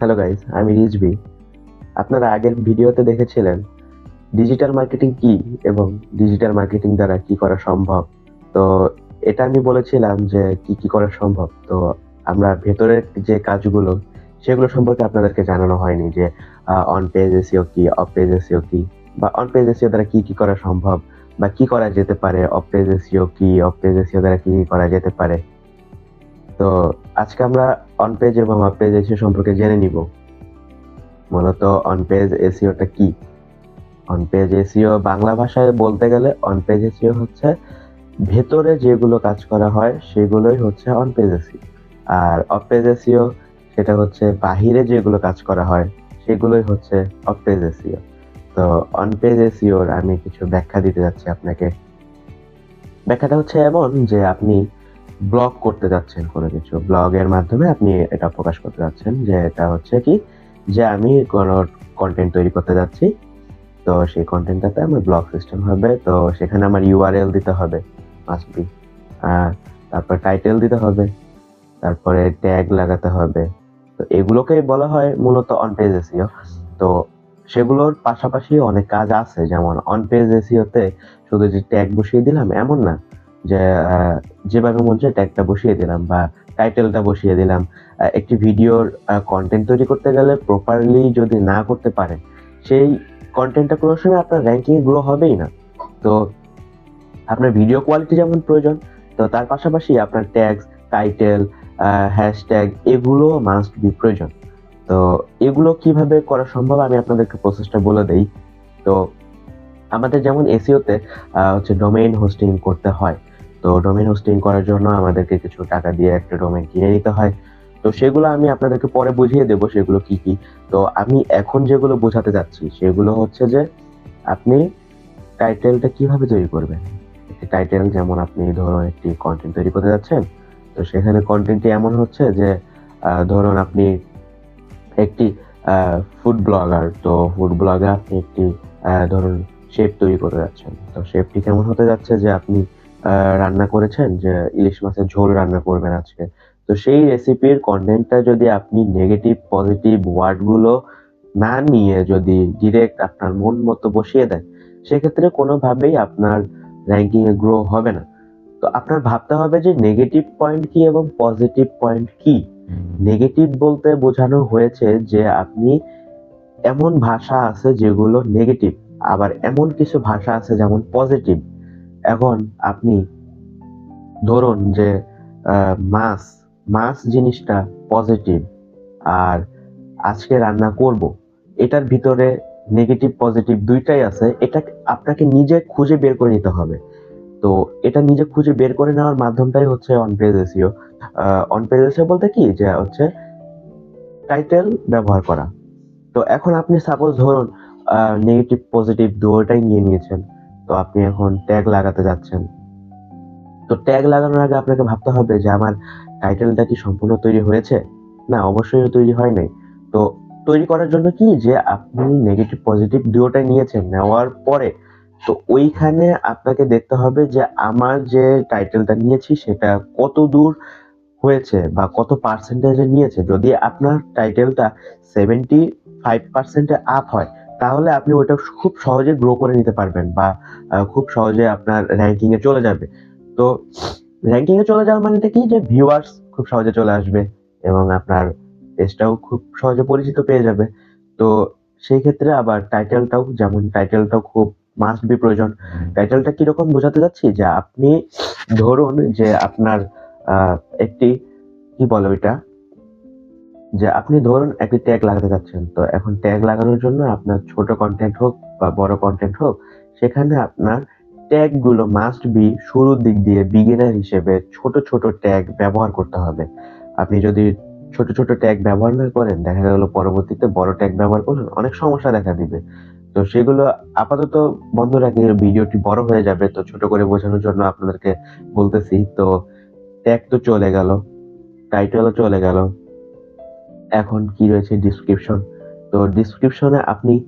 Hello guys আমি রিজবি আপনারা আগের ভিডিওতে দেখেছিলেন ডিজিটাল মার্কেটিং কি এবং ডিজিটাল মার্কেটিং দ্বারা কি করা সম্ভব? তো এটা আমি বলেছিলাম যে কি কি করা সম্ভব। তো আমরা ভেতরের যে কাজগুলো, সেগুলো সম্পর্কে আপনাদেরকে জানানো হয়নি যে অন পেজ এসিও কি অফ পেজ এসিও কি, বা অন পেজ এসিও দ্বারা কি কি করা সম্ভব, বা কি করা যেতে পারে অফ পেজ এসিও কি অফ পেজ এসিও দ্বারা কি কি করা যেতে পারে। তো আজকে আমরা অন পেজ এবং অফ পেজ এসিও সম্পর্কে জেনে নিব। মূলত অন পেজ এসিওটা কি? অন পেজ এসিও বাংলা ভাষায় বলতে গেলে অন পেজ এসিও হচ্ছে ভেতরে যেগুলো কাজ করা হয় সেগুলোই হচ্ছে অন পেজ এসিও আর অফ পেজ এসিও সেটা হচ্ছে বাহিরে যেগুলো কাজ করা হয় সেগুলোই হচ্ছে অফ পেজ এসিও তো অন পেজ এসিওর আমি কিছু ব্যাখ্যা দিতে যাচ্ছি আপনাকে। ব্যাখ্যাটা হচ্ছে এমন যে আপনি ব্লগ করতে যাচ্ছেন কোনো কিছু। ব্লগের মাধ্যমে আপনি এটা প্রকাশ করতে যাচ্ছেন যে এটা হচ্ছে কি? যে আমি কোনো কন্টেন্ট তৈরি করতে যাচ্ছি, তো সেই কন্টেন্টটাতে আমার ব্লগ সিস্টেম হবে, তো সেখানে আমার ইউআরএল দিতে হবে মাস্ট আর তারপর টাইটেল দিতে হবে, তারপরে ট্যাগ লাগাতে হবে। তো এগুলোকেই বলা হয় মূলত অন পেজ এসিও তো সেগুলোর পাশাপাশি অনেক কাজ আছে, যেমন অন পেজ এসিওতে শুধু যে ট্যাগ বসিয়ে দিলাম, এমন না। যে যেভাবে মন চায় ট্যাগটা বসিয়ে দিলাম বা টাইটেলটা বসিয়ে দিলাম। একটি ভিডিওর কন্টেন্ট তৈরি করতে গেলে প্রপারলি যদি না করতে পারেন, সেই কন্টেন্টটা কোনো সময় আপনার র্যাঙ্কিং গ্রো হবেই না। তো আপনার ভিডিও কোয়ালিটি যেমন প্রয়োজন, তো তার পাশাপাশি আপনার ট্যাগস টাইটেল হ্যাশট্যাগ এগুলো মাস্ট বি প্রয়োজন। তো এগুলো কীভাবে করা সম্ভব আমি আপনাদেরকে প্রসেসটা বলে দেই। তো আমাদের যেমন এসিওতে হচ্ছে ডোমেইন হোস্টিং করতে হয়। তো ডোমেইন হোস্টিং করার জন্য আমাদেরকে কিছু টাকা দিয়ে একটা ডোমেন কিনে নিতে হয়। তো সেগুলো আমি আপনাদেরকে পরে বুঝিয়ে দেবো সেগুলো কি কি। তো আমি এখন যেগুলো বোঝাতে যাচ্ছি, সেগুলো হচ্ছে যে আপনি টাইটেলটা কীভাবে তৈরি করবেন? একটি টাইটেল যেমন আপনি ধরুন একটি কন্টেন্ট তৈরি করতে যাচ্ছেন, তো সেখানে কন্টেন্টটি এমন হচ্ছে যে ধরুন আপনি একটি ফুড ব্লগার তো ফুড ব্লগে আপনি একটি ধরুন শেপ তৈরি করতে যাচ্ছেন। তো শেপটি কেমন হতে যাচ্ছে যে আপনি রান্না করেছেন যে ইলিশ মাছের ঝোল রান্না করবেন আজকে। তো সেই রেসিপির কন্টেন্টটা যদি আপনি নেগেটিভ পজিটিভ ওয়ার্ডগুলো না নিয়ে যদি ডিরেক্ট আপনার মন মতো বসিয়ে দেন, সেক্ষেত্রে কোনোভাবেই আপনার র্যাঙ্কিং এ গ্রো হবে না। তো আপনার ভাবতে হবে যে নেগেটিভ পয়েন্ট কি এবং পজিটিভ পয়েন্ট কি? নেগেটিভ বলতে বোঝানো হয়েছে যে আপনি এমন ভাষা আছে যেগুলো নেগেটিভ আবার এমন কিছু ভাষা আছে যেমন পজিটিভ এখন আপনি ধরুন যে মাছ মাছ জিনিসটা পজিটিভ আর আজকে রান্না করব, এটার ভিতরে নেগেটিভ পজিটিভ দুইটাই আছে, এটা আপনাকে নিজে খুঁজে বের করে নিতে হবে। তো এটা নিজে খুঁজে বের করে নেওয়ার মাধ্যমটাই হচ্ছে on page SEO on page SEO বলতে কি? যে হচ্ছে টাইটেল ব্যবহার করা। তো এখন আপনি সাপোজ ধরুন নেগেটিভ পজিটিভ দুটোটাই নিয়ে নিয়েছেন। তো আপনি এখন ট্যাগ লাগাতে যাচ্ছেন। তো ট্যাগ লাগানোর আগে আপনাকে ভাবতে হবে যে আমার টাইটেলটা কি সম্পূর্ণ তৈরি হয়েছে? না, অবশ্যই তৈরি হয় নাই। তো তৈরি করার জন্য কি যে আপনি নেগেটিভ পজিটিভ দুটোটাই নিয়েছেন, নেওয়ার পরে। তো ওইখানে আপনাকে দেখতে হবে যে আমার যে টাইটেলটা নিয়েছি সেটা কত দূর হয়েছে বা কত পার্সেন্টেজে নিয়েছে। যদি আপনার টাইটেলটা সেভেন্টি ফাইভ পার্সেন্টে আপ হয় তাহলে আপনি ওটা খুব সহজে গ্রো করে নিতে পারবেন বা খুব সহজে আপনার র্যাঙ্কিং এ চলে যাবে। তো র্যাঙ্কিং এ চলে যাওয়া মানেটা কি? যে ভিউয়ার্স খুব সহজে চলে আসবে এবং আপনার পেজটাও খুব সহজে পরিচিত পেয়ে যাবে। তো সেই ক্ষেত্রে আবার টাইটেলটাও যেমন টাইটেলটাও খুব মাস্ট বি প্রয়োজন। টাইটেলটা কীরকম বোঝাতে যাচ্ছি যে আপনি ধরুন যে আপনার একটি, কি বলে ওইটা? যে আপনি ধরুন একটি ট্যাগ লাগাতে যাচ্ছেন, তো এখন ট্যাগ লাগানোর জন্য আপনার ছোট কন্টেন্ট হোক বা বড় কন্টেন্ট হোক, সেখানে আপনার ট্যাগগুলো মাস্ট বি শুরুর দিক দিয়ে বিগিনার হিসেবে ছোট ছোট ট্যাগ ব্যবহার করতে হবে। আপনি যদি ছোট ছোট ট্যাগ ব্যবহার না করেন, দেখা গেল পরবর্তীতে বড় ট্যাগ ব্যবহার করলেন, অনেক সমস্যা দেখা দিবে। তো সেগুলো আপাতত বন্ধ রাখলে ভিডিওটি বড় হয়ে যাবে, তো ছোট করে বোঝানোর জন্য আপনাদেরকে বলতেছি, তো ট্যাগ তো চলে গেল টাইটেলও চলে গেল। এখন কি রয়েছে ডিসক্রিপশন তো ডিসক্রিপশনে আপনি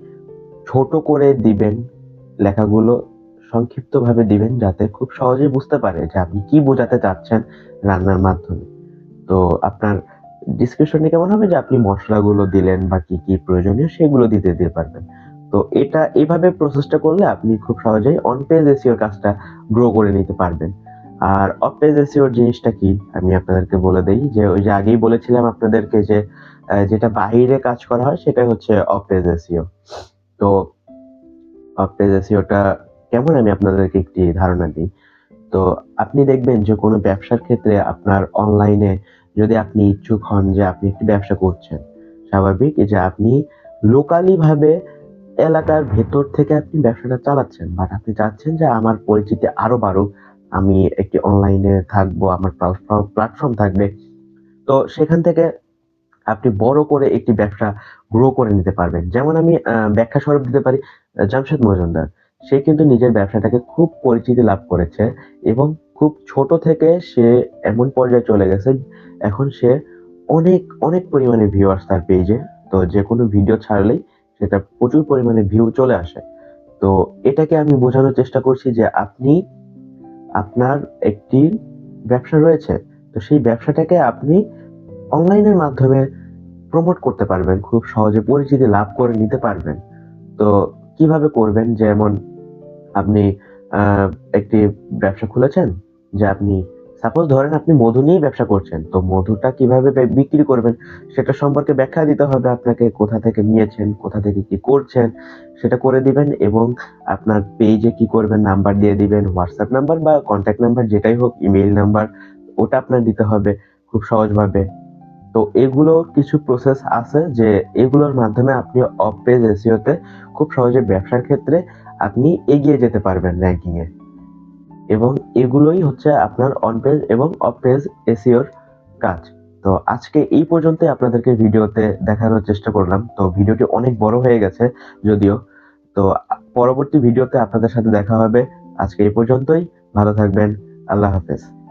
ছোট করে দিবেন, লেখাগুলো সংক্ষিপ্তভাবে দিবেন যাতে খুব সহজে বুঝতে পারে যে আপনি কি বোঝাতে চাচ্ছেন রান্নার মাধ্যমে। তো আপনার ডিসক্রিপশনে কেমন হবে যে আপনি মশলাগুলো দিলেন বা কি কি প্রয়োজনীয় সেগুলো দিতে দিতে পারবেন। তো এটা এইভাবে প্রসেসটা করলে আপনি খুব সহজেই অন পেজ এসিওর কাজটা গ্রো করে নিতে পারবেন। আর পেজ জিনিসটা কি? আমি আপনাদেরকে বলে দেই যে, ওই যে আগেই বলেছিলাম আপনাদেরকে যে যেটা বাইরে কাজ করা হয় সেটা হচ্ছে পেজ তো পেজ কেমন আমি আপনাদেরকে একটি ধারণা দিই। তো আপনি দেখবেন যে কোনো ব্যবসার ক্ষেত্রে আপনার অনলাইনে যদি আপনি ইচ্ছুক হন যে আপনি একটি ব্যবসা করছেন, স্বাভাবিক যে আপনি লোকালি ভাবে এলাকার ভেতর থেকে আপনি ব্যবসাটা চালাচ্ছেন। বাট আপনি চাচ্ছেন যে আমার পরিচিতি আরও বাড়ুক আমি একটি অনলাইনে থাকব, আমার প্ল্যাটফর্ম থাকবে। তো সেখান থেকে আপনি বড় করে একটি ব্যবসা গ্রো করে নিতে পারবেন। যেমন আমি ব্যাখ্যা স্বরূপ দিতে পারি জামশেদ মজুমদার। সে কিন্তু নিজের ব্যবসাটাকে খুব পরিচিতি লাভ করেছে এবং খুব ছোট থেকে সে এমন পর্যায়ে চলে গেছে, এখন সে অনেক অনেক পরিমাণে ভিউয়ার্স তার পেজে তো যে কোনো ভিডিও ছাড়লেই সেটা প্রচুর পরিমাণে ভিউ চলে আসে। তো এটাকে আমি বোঝানোর চেষ্টা করছি যে আপনি আপনার একটি ব্যবসা রয়েছে, তো সেই ব্যবসাটাকে আপনি অনলাইনের মাধ্যমে প্রমোট করতে পারবেন, খুব সহজে পরিচিতি লাভ করে নিতে পারবেন। তো কীভাবে করবেন? যেমন আপনি একটি ব্যবসা খুলেছেন, যে আপনি সাপোজ ধরেন আপনি মধু নিয়েই ব্যবসা করছেন, তো মধুটা কীভাবে বিক্রি করবেন সেটা সম্পর্কে ব্যাখ্যা দিতে হবে আপনাকে, কোথা থেকে নিয়েছেন, কোথা থেকে কি করছেন, সেটা করে দিবেন এবং আপনার পেজে কি করবেন নাম্বার দিয়ে দিবেন হোয়াটসঅ্যাপ নাম্বার বা কন্ট্যাক্ট নাম্বার যেটাই হোক ইমেইল নাম্বার ওটা আপনার দিতে হবে খুব সহজভাবে। তো এগুলো কিছু প্রসেস আছে যে এগুলোর মাধ্যমে আপনি অফ পেজ এসিওতে খুব সহজে ব্যবসার ক্ষেত্রে আপনি এগিয়ে যেতে পারবেন র্যাঙ্কিং এ। এবং এগুলোই হচ্ছে আপনার অন পেজ এবং অফ পেজ এসিওর কাজ। তো আজকে এই পর্যন্তই আপনাদেরকে ভিডিওতে দেখানোর চেষ্টা করলাম। তো ভিডিওটি অনেক বড় হয়ে গেছে যদিও। তো পরবর্তী ভিডিওতে আপনাদের সাথে দেখা হবে। আজকে এই পর্যন্তই। ভালো থাকবেন। আল্লাহ হাফেজ।